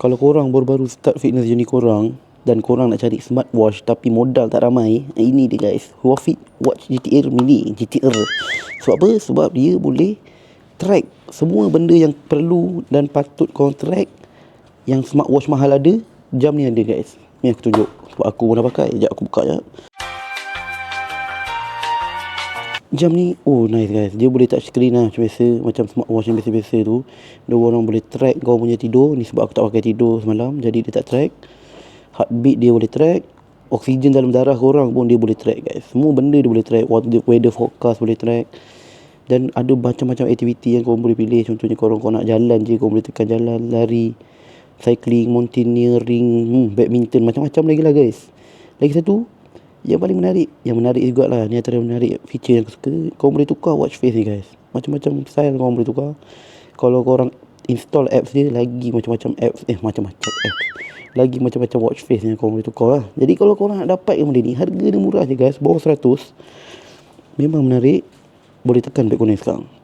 Kalau korang baru-baru start fitness journey korang dan korang nak cari smartwatch tapi modal tak ramai, eh, ini dia guys. Huawei Watch GTR Mini, GTR. Sebab apa? Sebab dia boleh track semua benda yang perlu dan patut korang track yang smartwatch mahal ada, jam ni ada guys. Ni aku tunjuk. Sebab aku pun dah pakai. Sekejap aku buka jap. Jam ni, oh nice guys. Dia boleh touch screen lah macam biasa. Macam smartwatch yang biasa-biasa tu. Dia orang boleh track kau punya tidur. Ni sebab aku tak pakai tidur semalam. Jadi dia tak track. Heartbeat dia boleh track. Oksigen dalam darah korang pun dia boleh track guys. Semua benda dia boleh track. Weather, forecast boleh track. Dan ada macam-macam aktiviti yang korang boleh pilih. Contohnya korang kau nak jalan je. Korang boleh tekan jalan, lari, cycling, mountaineering, hmm, badminton. Macam-macam lagi lah guys. Lagi satu, yang paling menarik Yang menarik jugalah Ni antara menarik feature yang aku suka. Kau boleh tukar watch face ni guys. Macam-macam style kau boleh tukar. Kalau korang install apps dia Lagi macam-macam apps Eh macam-macam apps. Lagi macam-macam watch face yang kau boleh tukar lah Jadi kalau korang nak dapat yang benda ni Harga dia murah je guys. Bawah 100 Memang menarik. Boleh tekan back connect sekarang